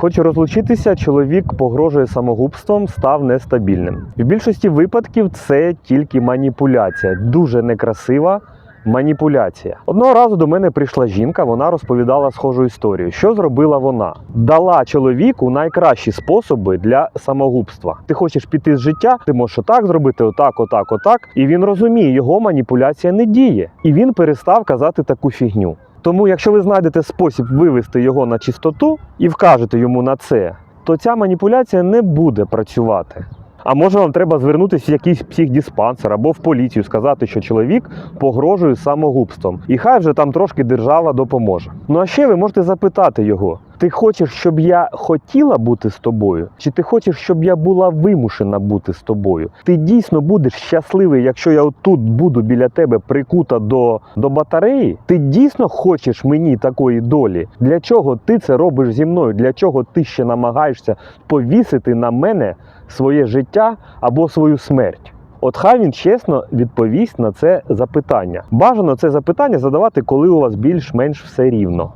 Хочу розлучитися, чоловік погрожує самогубством, став нестабільним. В більшості випадків це тільки маніпуляція, дуже некрасива. Маніпуляція. Одного разу до мене прийшла жінка, вона розповідала схожу історію. Що зробила вона? Дала чоловіку найкращі способи для самогубства. Ти хочеш піти з життя, ти можеш отак зробити, отак, отак, отак. І він розуміє, його маніпуляція не діє. І він перестав казати таку фігню. Тому, якщо ви знайдете спосіб вивести його на чистоту і вкажете йому на це, то ця маніпуляція не буде працювати. А може вам треба звернутися в якийсь психдиспансер або в поліцію, сказати, що чоловік погрожує самогубством, і хай вже там трошки держава допоможе. Ну а ще ви можете запитати його: ти хочеш, щоб я хотіла бути з тобою, чи ти хочеш, щоб я була вимушена бути з тобою? Ти дійсно будеш щасливий, якщо я отут буду біля тебе прикута до, до батареї? Ти дійсно хочеш мені такої долі? Для чого ти це робиш зі мною? Для чого ти ще намагаєшся повісити на мене своє життя або свою смерть? От хай він чесно відповість на це запитання. Бажано це запитання задавати, коли у вас більш-менш все рівно.